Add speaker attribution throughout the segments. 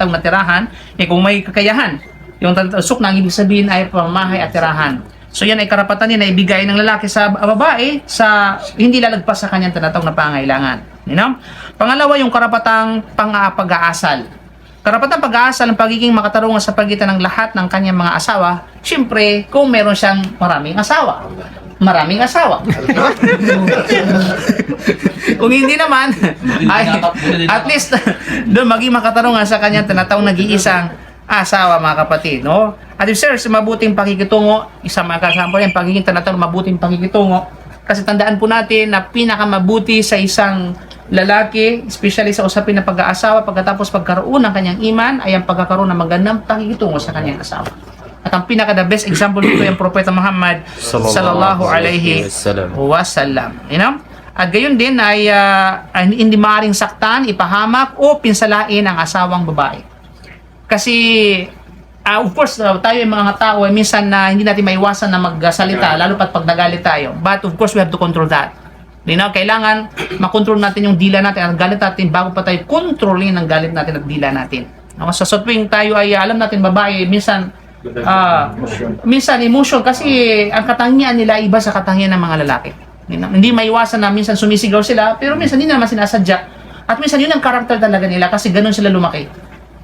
Speaker 1: ang natirahan, eh kung may kakayahan, yung usok na ang ibig sabihin ay pamamahay at tirahan. So yan ay karapatan niya ibigay ng lalaki sa babae sa hindi lalagpas sa kanyang tinatawag na pangailangan. You know? Pangalawa, yung karapatang pang-pag-aasal. Karapatang pag-aasal ang pagiging makatarungan sa pagitan ng lahat ng kanyang mga asawa. Siyempre, kung meron siyang maraming asawa. Maraming asawa. kung hindi naman, ay, at least doon maging makatarungan sa kanyang tinatawag nag-iisang asawa mga kapatid, no? At if sir, sa mabuting pakikitungo, isang mga kasampo yan, pagiging tinatawag mabuting pakikitungo, kasi tandaan po natin na pinakamabuti sa isang lalaki, especially sa usapin ng pag-aasawa, pagkatapos pagkaroon ng kanyang iman, ay ang pagkakaroon ng magandang pakikitungo sa kanyang asawa. At ang pinaka the best example dito ay ang Propeta Muhammad sallallahu alaihi
Speaker 2: wasallam.
Speaker 1: wasallam. You know? At gayon din ay ah, ay hindi maaaring saktan, ipahamak o pinsalain ang asawang babae. Kasi ah, of course ah, tayo yung mga tao ay minsan na hindi natin maiwasan na magsalita lalo pat pag nagalit tayo. But of course we have to control that. You know, kailangan makontrol natin yung dila natin at galit natin bago pa tayo kontrolin ang galit natin at dila natin. No? Sa so, tuwing tayo ay alam natin babae minsan ah, minsan emotion kasi ang katangian nila iba sa katangian ng mga lalaki. Hindi maiwasan na minsan sumisigaw sila pero minsan hindi naman sinasadya. At minsan yun ang karakter talaga nila kasi ganun sila lumaki.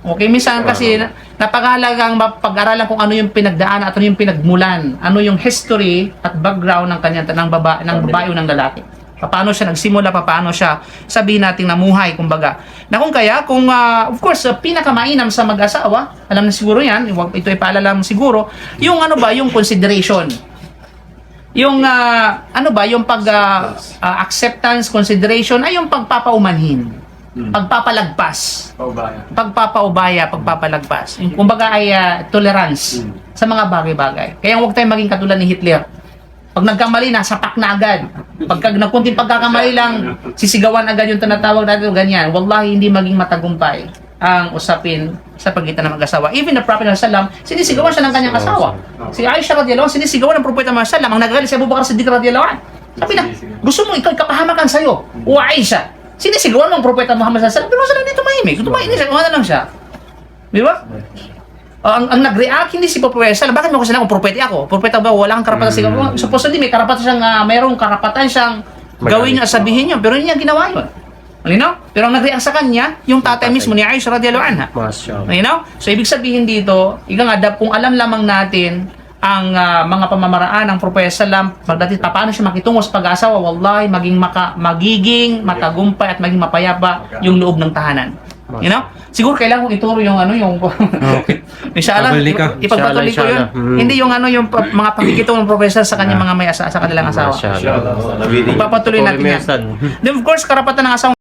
Speaker 1: Okay, minsan kasi na- napakahalagang pag-aralan kung ano yung pinagdaan at ano yung pinagmulan, ano yung history at background ng kanya ng baba ng babae o ng lalaki. Paano siya nagsimula, paano siya sabihin nating namuhay, kumbaga. Na kung kaya, kung ah, of course, uh, pinakamainam sa mag-asawa, alam na siguro yan, ito ay paalala mo siguro, yung ano ba, yung consideration. Yung ah, ano ba, yung pag ah, ah, acceptance, consideration, ay yung pagpapaumanhin. Pagpapalagpas pagpapaubaya, pagpapalagpas. Yung kumbaga ay ah, tolerance sa mga bagay-bagay. Kaya huwag tayong maging katulad ni Hitler. Pag nagkamali, nasapak na agad. Pagka nagkunting pagkakamali lang, sisigawan agad yung tinatawag natin, ganyan. Wallahi, hindi maging matagumpay ang usapin sa pagitan ng mag-asawa. Even the Prophet Sallam, sinisigawan siya ng kanyang asawa. Si Aisha radiyallahu sinisigawan ng Propeta Muhammad Sallam, ang nagagalit si Abu Bakar Siddiq radiyallahu. Sabi na, gusto mo ikaw kapahamakan sa'yo. O Aisha, sinisigawan ng Propeta Muhammad Sallam, pero sila dito mahimik. Tumahimik siya, kumana lang siya. Di ba? Ang, ang nag-react hindi si Propeta Sallam. Bakit mo ko sinabi, propeta ako? Propeta ba? Wala kang karapatan. Mm. Supposedly, may karapatan siyang, ah, mayroong karapatan siyang gawin niya, sabihin niya. Pero hindi niya ginawa yun. Malinaw? Pero ang nag-react sa kanya, yung tatay mismo ni Aisha radiyallahu anha. Know? So, ibig sabihin dito, ika nga, kung alam lamang natin ang ah, mga pamamaraan ng Propeta Salam, pagdating pa paano siya makitungo sa pag-asawa, wallahi, maging maka, magiging matagumpay at maging mapayapa yung loob ng tahanan. You know? Siguro kailangan kong ituro yung ano, yung...
Speaker 2: Okay.
Speaker 1: Inshallah, ipagpatuloy ko yun.
Speaker 2: Inshallah, inshallah. Mm.
Speaker 1: Hindi yung ano, yung mga pagkikitong ng professor sa kanyang mga may asa, sa kanilang asawa.
Speaker 2: Masya Allah.
Speaker 1: Ipapatuloy natin yan. Then of course, karapatan ng asawa